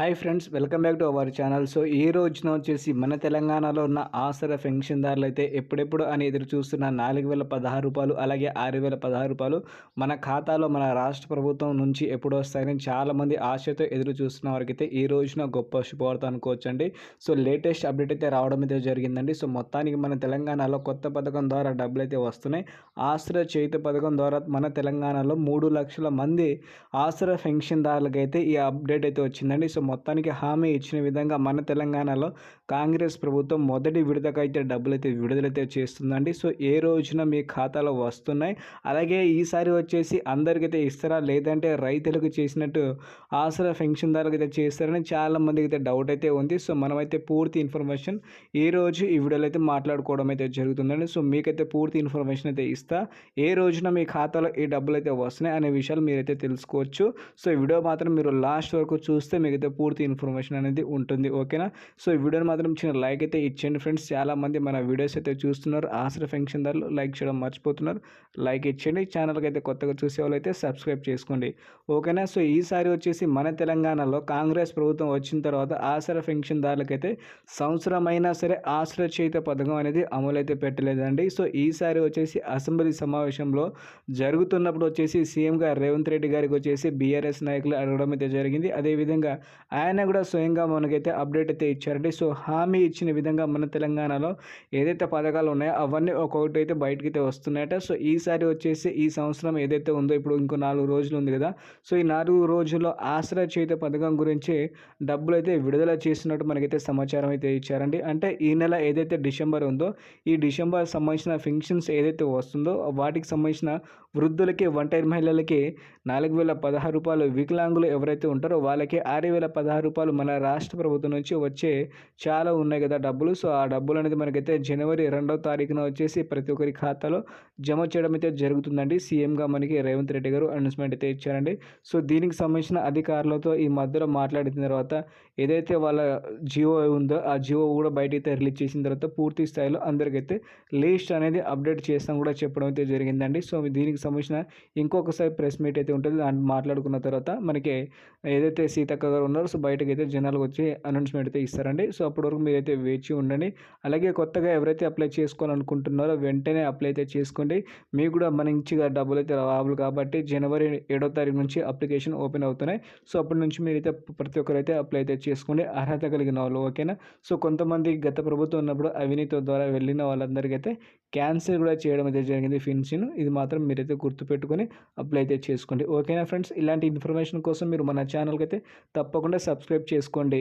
Hi friends welcome back to our channel. So ఈ రోజున వచ్చేసి మన తెలంగాణలో ఉన్న ఆసర పెన్షన్దారులు అయితే ఎప్పుడెప్పుడు అని ఎదురు చూస్తున్న నాలుగు వేల పదహారు రూపాయలు అలాగే ఆరు వేల పదహారు రూపాయలు మన ఖాతాలో మన రాష్ట్ర ప్రభుత్వం నుంచి ఎప్పుడు వస్తాయని చాలామంది ఆశతో ఎదురు చూస్తున్న వారికైతే ఈ రోజున గొప్ప శుభవార్త అనుకోవచ్చండి. సో లేటెస్ట్ అప్డేట్ అయితే రావడం అయితే జరిగిందండి. సో మొత్తానికి మన తెలంగాణలో కొత్త పథకం ద్వారా డబ్బులు అయితే వస్తున్నాయి. ఆసర చేతి పథకం ద్వారా మన తెలంగాణలో మూడు లక్షల మంది ఆసర పెన్షన్దారులకైతే ఈ అప్డేట్ అయితే వచ్చిందండి. సో మొత్తానికి హామీ ఇచ్చిన విధంగా మన తెలంగాణలో కాంగ్రెస్ ప్రభుత్వం మొదటి విడతకైతే డబ్బులైతే విడుదలైతే చేస్తుందండి. సో ఏ రోజున మీ ఖాతాలో వస్తున్నాయి? అలాగే ఈసారి వచ్చేసి అందరికైతే ఇస్తారా? లేదంటే రైతులకు చేసినట్టు ఆసరా పెన్షన్దారులకు అయితే చేస్తారని చాలా మందికి అయితే డౌట్ అయితే ఉంది. సో మనమైతే పూర్తి ఇన్ఫర్మేషన్ ఈ రోజు ఈ వీడియోలో అయితే మాట్లాడుకోవడం అయితే జరుగుతుందండి. సో మీకైతే పూర్తి ఇన్ఫర్మేషన్ అయితే ఇస్తా. ఏ రోజున మీ ఖాతాలో ఈ డబ్బులు అయితే వస్తున్నాయి అనే విషయాలు మీరైతే తెలుసుకోవచ్చు. సో ఈ వీడియో మాత్రం మీరు లాస్ట్ వరకు చూస్తే మీకైతే పూర్తి ఇన్ఫర్మేషన్ అనేది ఉంటుంది ఓకేనా? సో ఈ వీడియోని మాత్రం చిన్న లైక్ అయితే ఇచ్చేయండి ఫ్రెండ్స్. చాలామంది మన వీడియోస్ అయితే చూస్తున్నారు ఆసరా పెన్షన్దారులు లైక్ చేయడం మర్చిపోతున్నారు. లైక్ ఇచ్చేయండి ఛానల్కి అయితే కొత్తగా చూసే వాళ్ళు అయితే సబ్స్క్రైబ్ చేసుకోండి ఓకేనా? సో ఈసారి వచ్చేసి మన తెలంగాణలో కాంగ్రెస్ ప్రభుత్వం వచ్చిన తర్వాత ఆసర పెన్షన్దారులకైతే సంవత్సరం అయినా సరే ఆసర చేత పథకం అనేది అమలైతే పెట్టలేదండి. సో ఈసారి వచ్చేసి అసెంబ్లీ సమావేశంలో జరుగుతున్నప్పుడు వచ్చేసి సీఎంగా రేవంత్ రెడ్డి గారికి వచ్చేసి బీఆర్ఎస్ నాయకులు అడగడం అయితే జరిగింది. అదేవిధంగా ఆయన కూడా స్వయంగా మనకైతే అప్డేట్ అయితే ఇచ్చారండి. సో హామీ ఇచ్చిన విధంగా మన తెలంగాణలో ఏదైతే పథకాలు ఉన్నాయో అవన్నీ ఒక్కొక్కటి అయితే బయటకి అయితే వస్తున్నాయట. సో ఈసారి వచ్చేసి ఈ సంవత్సరం ఏదైతే ఉందో ఇప్పుడు ఇంకో నాలుగు రోజులు ఉంది కదా సో ఈ నాలుగు రోజుల్లో ఆశ్రయ చేత పథకం గురించి డబ్బులు అయితే విడుదల చేసినట్టు మనకైతే సమాచారం అయితే ఇచ్చారండి. అంటే ఈ నెల ఏదైతే డిసెంబర్ ఉందో ఈ డిసెంబర్ సంబంధించిన ఫంక్షన్స్ ఏదైతే వస్తుందో వాటికి సంబంధించిన వృద్ధులకి ఒంటరి మహిళలకి నాలుగు వేల పదహారు రూపాయలు వికలాంగులు ఎవరైతే ఉంటారో వాళ్ళకి ఆరు వేల పదహారు రూపాయలు మన రాష్ట్ర ప్రభుత్వం నుంచి వచ్చే చాలా ఉన్నాయి కదా డబ్బులు. సో ఆ డబ్బులు అనేది మనకైతే జనవరి రెండవ తారీఖున వచ్చేసి ప్రతి ఒక్కరి ఖాతాలో జమ చేయడం అయితే జరుగుతుందండి. సీఎంగా మనకి రేవంత్ రెడ్డి గారు అనౌన్స్మెంట్ అయితే ఇచ్చారండి. సో దీనికి సంబంధించిన అధికారులతో ఈ మధ్యలో మాట్లాడిన తర్వాత ఏదైతే వాళ్ళ జియో ఉందో ఆ జియో కూడా బయటైతే రిలీజ్ చేసిన తర్వాత పూర్తి స్థాయిలో అందరికైతే లిస్ట్ అనేది అప్డేట్ చేస్తాం కూడా చెప్పడం అయితే జరిగిందండి. సో దీనికి సంబంధించిన ఇంకొకసారి ప్రెస్ మీట్ అయితే ఉంటుంది. దాన్ని మాట్లాడుకున్న తర్వాత మనకి ఏదైతే సీతక్క గారు ఉన్నారో సో బయటకు అయితే జనాలకు వచ్చి అనౌన్స్మెంట్ అయితే ఇస్తారండి. సో అప్పటి వరకు మీరైతే వేచి ఉండండి. అలాగే కొత్తగా ఎవరైతే అప్లై చేసుకోవాలనుకుంటున్నారో వెంటనే అప్లై అయితే చేసుకోండి. మీకు కూడా మంచిగా డబ్బులు అయితే రావాలి కాబట్టి జనవరి ఏడో తారీఖు నుంచి అప్లికేషన్ ఓపెన్ అవుతున్నాయి. సో అప్పటి నుంచి మీరైతే ప్రతి ఒక్కరైతే అప్లై అయితే చేసుకోండి. అర్హత కలిగిన వాళ్ళు ఓకేనా? సో కొంతమంది గత ప్రభుత్వం ఉన్నప్పుడు అవినీతి ద్వారా వెళ్ళిన వాళ్ళందరికీ అయితే క్యాన్సిల్ కూడా చేయడం అయితే జరిగింది ఫిన్సిన్. ఇది మాత్రం మీరైతే గుర్తుపెట్టుకొని అప్లై అయితే చేసుకోండి. ఓకేనా ఫ్రెండ్స్? ఇలాంటి ఇన్ఫర్మేషన్ కోసం మీరు మన ఛానల్కి అయితే తప్పకుండా సబ్స్క్రైబ్ చేసుకోండి.